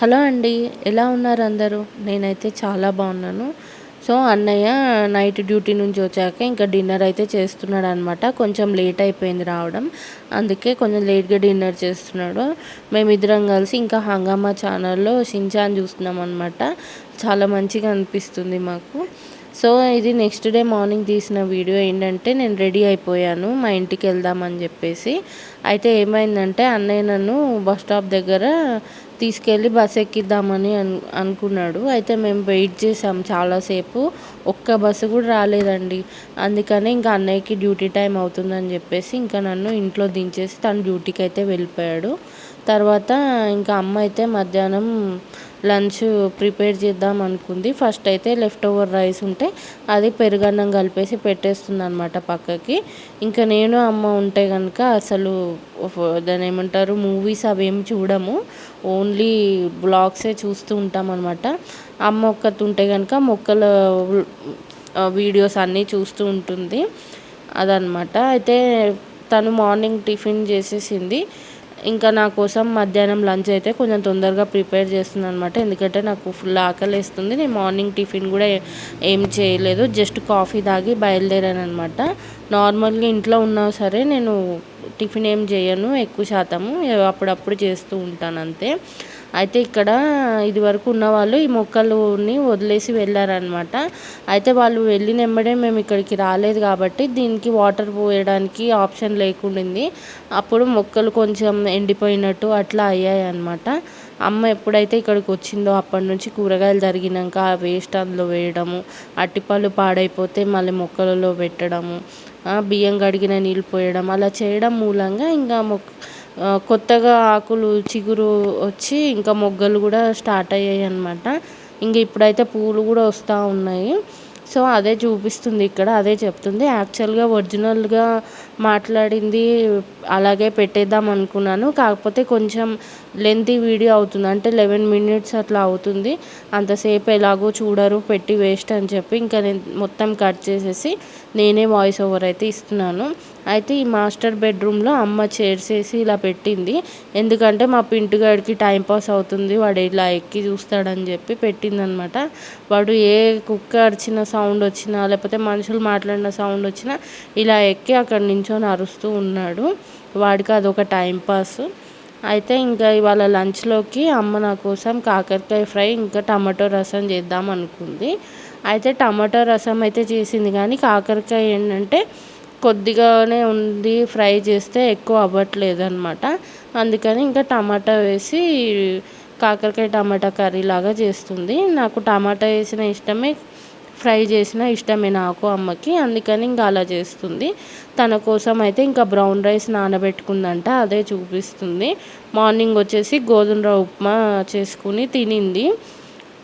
Hello అండి ఎలా ఉన్నారు అందరూ? నేనైతే చాలా బాగున్నాను. సో అన్నయ్య నైట్ డ్యూటీ నుంచి వచ్చాక ఇంకా డిన్నర్ అయితే చేస్తున్నాడు అనమాట కొంచెం లేట్ అయిపోయింది రావడం. అందుకే కొంచెం లేట్గా డిన్నర్ చేస్తున్నాడు. మేమిద్దరం కలిసి ఇంకా హంగామా ఛానల్లో షించాన్ చూస్తున్నాం అనమాట చాలా మంచిగా అనిపిస్తుంది మాకు. సో ఇది నెక్స్ట్ డే మార్నింగ్ తీసిన వీడియో ఏంటంటే నేను రెడీ అయిపోయాను మా ఇంటికి వెళ్దామని చెప్పేసి. అయితే ఏమైందంటే అన్నయ్య నన్ను బస్ స్టాప్ దగ్గర తీసుకెళ్ళి బస్ ఎక్కిద్దామని అను అనుకున్నాడు. అయితే మేము వెయిట్ చేసాం చాలాసేపు. ఒక్క బస్సు కూడా రాలేదండి. అందుకని ఇంకా అన్నయ్యకి డ్యూటీ టైం అవుతుందని చెప్పేసి ఇంకా నన్ను ఇంట్లో దించేసి తను డ్యూటీకి అయితే వెళ్ళిపోయాడు. తర్వాత ఇంకా అమ్మ అయితే మధ్యాహ్నం లంచ్ ప్రిపేర్ చేద్దాం అనుకుంది. ఫస్ట్ అయితే లెఫ్ట్ ఓవర్ రైస్ ఉంటే అది పెరుగన్నం కలిపేసి పెట్టేస్తుంది అనమాట పక్కకి. ఇంకా నేను అమ్మ ఉంటే కనుక అసలు Uh, దాని ఏమంటారు మూవీస్ అవేమి చూడము. ఓన్లీ బ్లాగ్సే చూస్తూ ఉంటాం అనమాట అమ్మ ఒక్కటి ఉంటే కనుక మొక్కల వీడియోస్ అన్నీ చూస్తూ ఉంటుంది. అదనమాట అయితే తను మార్నింగ్ టిఫిన్ చేసేసింది. ఇంకా నా కోసం మధ్యాహ్నం లంచ్ అయితే కొంచెం తొందరగా ప్రిపేర్ చేస్తున్నాను అనమాట ఎందుకంటే నాకు ఫుల్ ఆకలి వేస్తుంది నేను మార్నింగ్ టిఫిన్ కూడా ఏం చేయలేదు. జస్ట్ కాఫీ తాగి బయలుదేరాను అనమాట నార్మల్గా ఇంట్లో ఉన్నా సరే నేను టిఫిన్ ఏం చేయను ఎక్కువ శాతము అప్పుడప్పుడు చేస్తూ ఉంటాను అంతే. అయితే ఇక్కడ ఇది వరకు ఉన్న వాళ్ళు ఈ మొక్కలుని వదిలేసి వెళ్ళారనమాట అయితే వాళ్ళు వెళ్ళిన వెంబడే మేము ఇక్కడికి రాలేదు కాబట్టి దీనికి వాటర్ పోయడానికి ఆప్షన్ లేకుండింది. అప్పుడు మొక్కలు కొంచెం ఎండిపోయినట్టు అట్లా అయ్యాయి అనమాట అమ్మ ఎప్పుడైతే ఇక్కడికి వచ్చిందో అప్పటి నుంచి కూరగాయలు జరిగినాక వేస్ట్ అందులో వేయడము అట్టిపళ్ళు పాడైపోతే మళ్ళీ మొక్కలలో పెట్టడము బియ్యం కడిగిన నీళ్ళు పోయడం అలా చేయడం మూలంగా ఇంకా మొక్క కొత్తగా ఆకులు చిగురు వచ్చి ఇంకా మొగ్గలు కూడా స్టార్ట్ అయ్యాయి అనమాట ఇంకా ఇప్పుడైతే పూలు కూడా వస్తూ ఉన్నాయి. సో అదే చూపిస్తుంది ఇక్కడ అదే చెప్తుంది. యాక్చువల్గా ఒరిజినల్గా మాట్లాడింది అలాగే పెట్టేద్దాం అనుకున్నాను. కాకపోతే కొంచెం లెంతీ వీడియో అవుతుంది. అంటే లెవెన్ మినిట్స్ అట్లా అవుతుంది. అంతసేపు ఎలాగో చూడరు పెట్టి వేస్ట్ అని చెప్పి ఇంకా నేను మొత్తం కట్ చేసేసి నేనే వాయిస్ ఓవర్ అయితే ఇస్తున్నాను. అయితే ఈ మాస్టర్ బెడ్రూమ్లో అమ్మ చైర్స్ వేసి ఇలా పెట్టింది. ఎందుకంటే మా పింటుగాడికి టైంపాస్ అవుతుంది. వాడు ఇలా ఎక్కి చూస్తాడని చెప్పి పెట్టిందనమాట. వాడు ఏ కుక్క అరిచిన సౌండ్ వచ్చినా లేకపోతే మనుషులు మాట్లాడిన సౌండ్ వచ్చినా ఇలా ఎక్కి అక్కడ నించొని అరుస్తూ ఉన్నాడు. వాడికి అదొక టైంపాస్ అయితే ఇంకా ఇవాళ లంచ్లోకి అమ్మ నా కోసం కాకరకాయ ఫ్రై ఇంకా టమాటో రసం చేద్దాం అనుకుంది. అయితే టమాటో రసం అయితే చేసింది కానీ కాకరకాయ ఏంటంటే కొద్దిగానే ఉంది ఫ్రై చేస్తే ఎక్కువ అవ్వట్లేదు అనమాట అందుకని ఇంకా టమాటా వేసి కాకరకాయ టమాటా కర్రీ లాగా చేస్తుంది. నాకు టమాటా వేసిన ఇష్టమే ఫ్రై చేసిన ఇష్టమే నాకు అమ్మకి. అందుకని ఇంకా అలా చేస్తుంది. తన కోసం అయితే ఇంకా బ్రౌన్ రైస్ నానబెట్టుకుందంట అదే చూపిస్తుంది. మార్నింగ్ వచ్చేసి గోధుమ ఉప్మా చేసుకుని తినింది.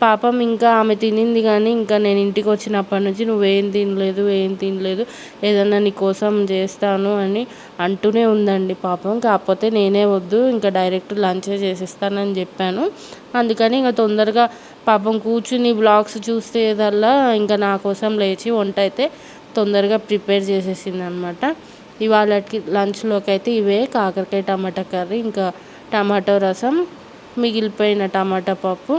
పాపం ఇంకా ఆమె తినింది కానీ ఇంకా నేను ఇంటికి వచ్చినప్పటి నుంచి నువ్వేం తినలేదు ఏం తినలేదు ఏదన్నా నీ కోసం చేస్తాను అని అంటూనే ఉందండి పాపం. కాకపోతే నేనే వద్దు ఇంకా డైరెక్ట్ లంచే చేసేస్తానని చెప్పాను. అందుకని ఇంకా తొందరగా పాపం కూర్చుని బ్లాగ్స్ చూసేదల్లా ఇంకా నా కోసం లేచి వంట అయితే తొందరగా ప్రిపేర్ చేసేసింది అనమాట ఇవాళకి లంచ్లోకి అయితే ఇవే కాకరకాయ టమాటా కర్రీ ఇంకా టమాటో రసం మిగిలిపోయిన టమాటా పప్పు.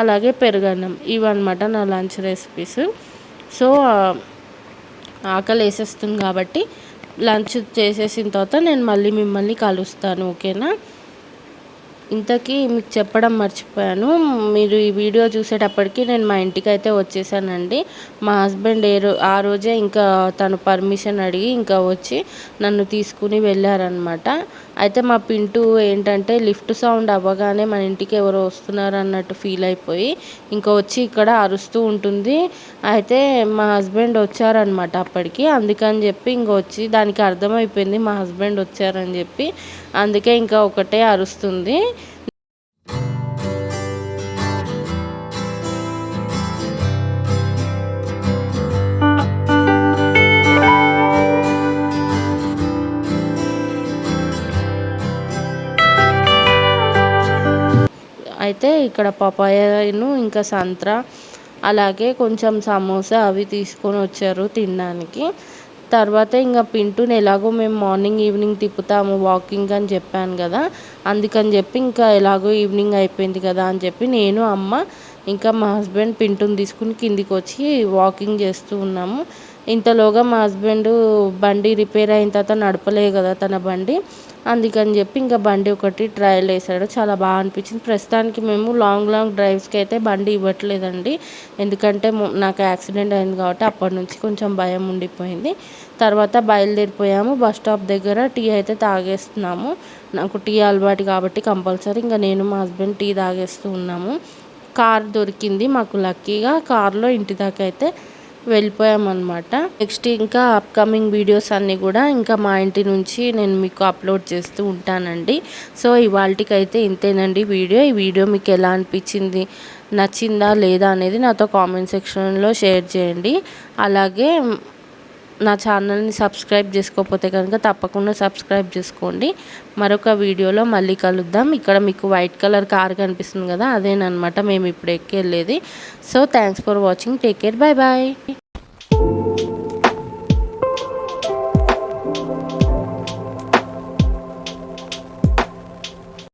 అలాగే పెరుగన్నం. ఇవన్నమాట నా లంచ్ రెసిపీస్. సో ఆకలి వేసేస్తుంది కాబట్టి లంచ్ చేసేసిన తర్వాత నేను మళ్ళీ మిమ్మల్ని కలుస్తాను ఓకేనా? ఇంతకీ మీకు చెప్పడం మర్చిపోయాను. మీరు ఈ వీడియో చూసేటప్పటికి నేను మా ఇంటికి అయితే వచ్చేసానండి. మా హస్బెండ్ ఏ రో ఆ రోజే ఇంకా తను పర్మిషన్ అడిగి ఇంకా వచ్చి నన్ను తీసుకుని వెళ్ళారనమాట అయితే మా పింటూ ఏంటంటే లిఫ్ట్ సౌండ్ అవ్వగానే మన ఇంటికి ఎవరో వస్తున్నారు అన్నట్టు ఫీల్ అయిపోయి ఇంకా వచ్చి ఇక్కడ అరుస్తూ ఉంటుంది. అయితే మా హస్బెండ్ వచ్చారనమాట అప్పటికి. అందుకని చెప్పి ఇంక వచ్చి దానికి అర్థమైపోయింది మా హస్బెండ్ వచ్చారని చెప్పి. అందుకే ఇంకా ఒకటే అరుస్తుంది. అయితే ఇక్కడ పపాయను ఇంకా సంత్రా అలాగే కొంచెం సమోసా అవి తీసుకొని వచ్చారు తినడానికి. తర్వాత ఇంకా పింటూని ఎలాగో మేము మార్నింగ్ ఈవినింగ్ తిప్పుతాము వాకింగ్ అని చెప్పాను కదా అందుకని చెప్పి ఇంకా ఎలాగో ఈవినింగ్ అయిపోయింది కదా అని చెప్పి నేను అమ్మ ఇంకా మా హస్బెండ్ పింటూని తీసుకుని కిందికి వచ్చి వాకింగ్ చేస్తూ ఉన్నాము. ఇంతలోగా మా హస్బెండ్ బండి రిపేర్ అయిన తర్వాత నడపలే కదా తన బండి. అందుకని చెప్పి ఇంకా బండి ఒకటి ట్రయల్ వేసాడు చాలా బాగా అనిపించింది. ప్రస్తుతానికి మేము లాంగ్ లాంగ్ డ్రైవ్స్కి అయితే బండి ఇవ్వట్లేదండి. ఎందుకంటే నాకు యాక్సిడెంట్ అయింది కాబట్టి అప్పటి నుంచి కొంచెం భయం ఉండిపోయింది. తర్వాత బయలుదేరిపోయాము. బస్ స్టాప్ దగ్గర టీ అయితే తాగేస్తున్నాము. నాకు టీ అలవాటు కాబట్టి కంపల్సరీ ఇంకా నేను మా హస్బెండ్ టీ తాగేస్తూ ఉన్నాము. కార్ దొరికింది మాకు లక్కీగా. కార్లో ఇంటి దాకా అయితే వెళ్ళిపోయామన్నమాట. నెక్స్ట్ ఇంకా అప్కమింగ్ వీడియోస్ అన్నీ కూడా ఇంకా మా ఇంటి నుంచి నేను మీకు అప్లోడ్ చేస్తూ ఉంటానండి. సో ఇవాళకైతే ఇంతేనండి వీడియో. ఈ వీడియో మీకు ఎలా అనిపించింది నచ్చిందా లేదా అనేది నాతో కామెంట్ సెక్షన్లో షేర్ చేయండి. అలాగే నా ఛానల్ని సబ్స్క్రైబ్ చేసుకోకపోతే కనుక తప్పకుండా సబ్స్క్రైబ్ చేసుకోండి. మరొక వీడియోలో మళ్ళీ కలుద్దాం. ఇక్కడ మీకు వైట్ కలర్ కార్ కనిపిస్తుంది కదా అదేనమాట మేము ఇప్పుడు ఎక్కెళ్ళేది so thanks for watching take care bye bye